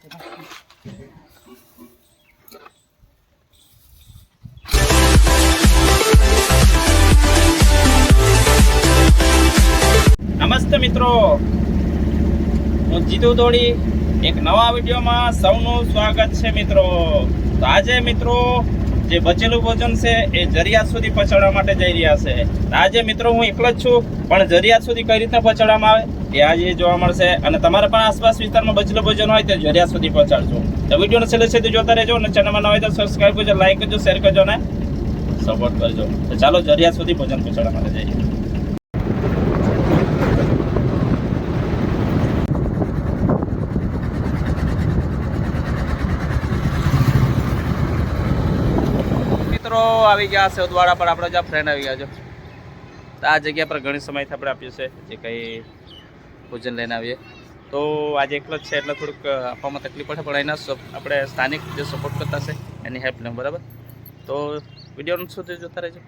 નમસ્તે મિત્રો. હું જીતુ દોડી એક નવા વિડીયોમાં સૌનું સ્વાગત છે મિત્રો. તો આજે મિત્રો જે બચેલું ભોજન છે એ જરિયાત સુધી પહોંચાડવા માટે જઈ રહ્યા છે. આજે મિત્રો હું એકલો જ છું, પણ જરિયાત સુધી કઈ રીતના પહોંચાડવામાં આવે? એ જે જોવા મળશે અને તમારે પણ આસપાસ વિસ્તારમાં બચલો ભોજન હોય તો જરિયા સુધી પહોંચાડજો. તો વિડીયોને છેલ્લે સુધી જોતા રહેજો અને ચેનલમાં ન હોય તો સબસ્ક્રાઈબ કરજો લાઈક કરજો શેર કરજો અને સપોર્ટ કરજો. તો ચાલો જરિયા સુધી ભોજન પહોંચાડવા માટે જઈએ. મિત્રો, આવી ગયા છે ઉદવાડા પર. આપણો જ્યાં ફ્રેન્ડ આવી ગયા છો. તો આ જગ્યા પર ઘણી સમયથી આપણે આપ્યું છે જે કંઈ ભોજન લઈને આવીએ. તો આજે એકલો જ છે એટલે થોડુંક આપવામાં તકલીફ પડે, પણ એના આપણે સ્થાનિક જે સપોર્ટ કરતા છે, એની હેલ્પ લેવું, બરાબર? તો વિડીયોનું સુધી જોતા રહેજો.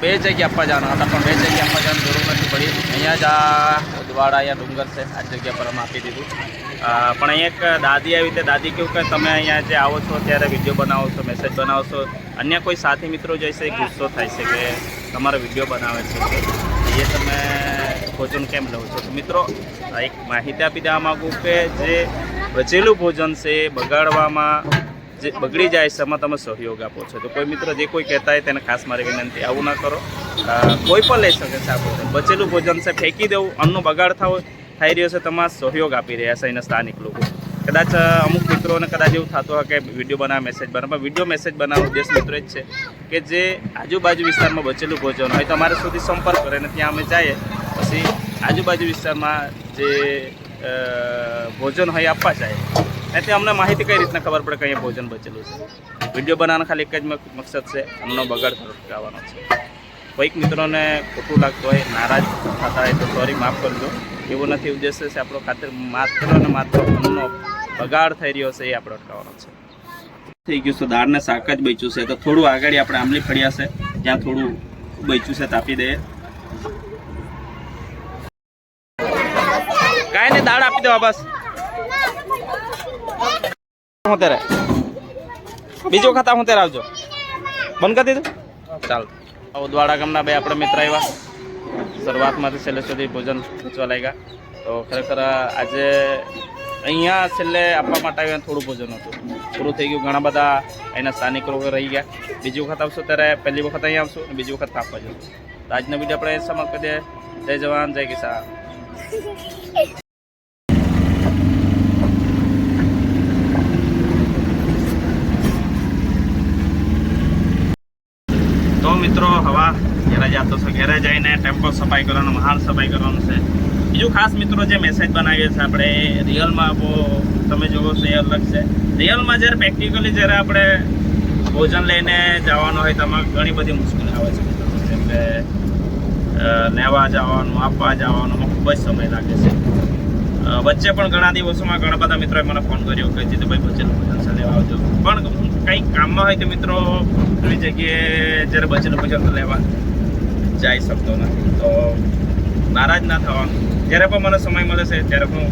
બે જગ્યા આપવા જવાના હતા, પણ બે જગ્યા આપવા જવાની જરૂર નથી પડી. અહીંયા જ આ ઉદવાડા અહીંયા ડુંગર છે, આ જગ્યા પર અમે આપી દીધું. પણ અહીંયા એક દાદી આવી તે દાદી કેવું કે તમે અહીંયા જે આવો છો ત્યારે વીડિયો બનાવો છો મેસેજ બનાવો છો. અન્ય કોઈ સાથી મિત્રો જઈશે ગુસ્સો થાય છે કે તમારો વીડિયો બનાવે છે. એ તમે ભોજન કેમ લો છો? મિત્રો એક માહિતી આપી દેવા માગું કે જે બચેલું ભોજન છે બગાડવામાં જે બગડી જાય એમાં તમે સહયોગ આપો છો. તો કોઈ મિત્ર જે કોઈ કહેતા હોય તેને ખાસ મારી વિનંતી, આવું ના કરો. કોઈ પણ લઈ શકે છે આ ભોજન. બચેલું ભોજન છે, ફેંકી દેવું. અન્નનો બગાડ થાવ થઈ રહ્યો છે તમારા સહયોગ આપી રહ્યા છે અહીંના સ્થાનિક લોકો. કદાચ અમુક મિત્રોને કદાચ એવું થતું હોય કે વીડિયો બનાવે મેસેજ બનાવવા વીડિયો મેસેજ બનાવવાનો ઉદ્દેશ મિત્રો જ છે કે જે આજુબાજુ વિસ્તારમાં બચેલું ભોજન હોય, તો અમારા સુધી સંપર્ક કરે અને ત્યાં અમે જઈએ. પછી આજુબાજુ વિસ્તારમાં જે ભોજન હોય આપવા જાય. એથી અમને માહિતી કઈ રીતના ખબર પડે કે અહીંયા ભોજન બચેલું છે? વીડિયો બનાવવાનો ખાલી એક જ મકસદ છે અન્નનો બગાડ અટકાવવાનો છે. કોઈક મિત્રોને ખોટું લાગતું હોય નારાજ થતા હોય તો સોરી માફ કરજો. એવું નથી ઉદ્દેશ્ય છે આપણો ખાતર માત્ર અને માત્ર અન્નનો બગાડ થઈ રહ્યો છે એ આપણે અટકાવવાનો છે. થઈ ગયું છે દાળને શાક જ બચ્યું છે તો થોડું આગળ આપણે આંબલી ફળિયા છે જ્યાં થોડું બચ્યું છે તાપી દઈએ. કાંઈ નહીં દાળ આપી દેવા બસ. હું તેરે બીજું ખાતા હું ત્યારે આવજો. બંધ કરી દીધું? ચાલ. ઉદવાડા ગામના બે આપણે મિત્ર આવ્યા. શરૂઆતમાંથી છેલ્લે સુધી ભોજન વેચવા લાગ્યા. તો ખરેખર આજે અહીંયા છેલ્લે આપવા માટે આવ્યા થોડું ભોજન હતું. પૂરું થઈ ગયું. ઘણા બધા અહીંના સ્થાનિક રહી ગયા. બીજી વખત આવશો ત્યારે પહેલી વખત અહીંયા આવશું અને બીજી વખત કાપવા જશું. તો આજનો વીડિયો આપણે સમાપ્ત કરી જય જવાન, જય કિસાન. તો મિત્રો, હવા ઘેરે જતો છે. ઘેરે જઈને ટેમ્પો સફાઈ કરવાનું, મહાન સફાઈ કરવાનું છે. બીજું ખાસ મિત્રો, જે મેસેજ બનાવીએ છીએ આપણે, રિયલમાં બહુ તમે જોવો છો એ અલગ છે. રિયલમાં જ્યારે પ્રેક્ટિકલી જ્યારે આપણે ભોજન લઈને જવાનું હોય તમારે ઘણી બધી મુશ્કેલી આવે છે મિત્રો. જેમ કે લેવા જવાનું, આપવા જવાનું ખૂબ જ સમય લાગે છે. વચ્ચે પણ ઘણા દિવસોમાં ઘણા બધા મિત્રોએ મને ફોન કર્યો કે જીતુભાઈ બચેલું ભોજન લેવા આવજો. પણ કંઈક કામમાં હોય તો મિત્રો એવી જગ્યાએ જ્યારે બચેલું ભોજન લેવા જઈ શકતો નથી, તો નારાજ ના થવાનું. જ્યારે પણ મને સમય મળે છે, ત્યારે હું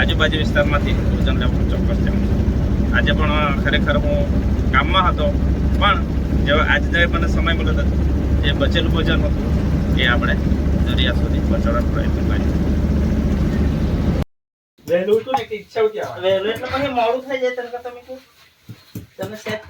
આજુબાજુ વિસ્તારમાંથી ભોજન લેવાનું ચોક્કસ જાઉં આજે પણ ખરેખર હું કામમાં હતો, પણ જેવા આજે મને સમય મળ્યો હતો જે બચેલું ભોજન હતું એ આપણે દરિયા સુધી પહોંચાડવાનો પ્રયત્ન કર્યો. વહેલું હતું ને કે ઈચ્છા આવવાની. વહેલું એટલે મને મોડું થઈ જાય તને તમે તમે સેટ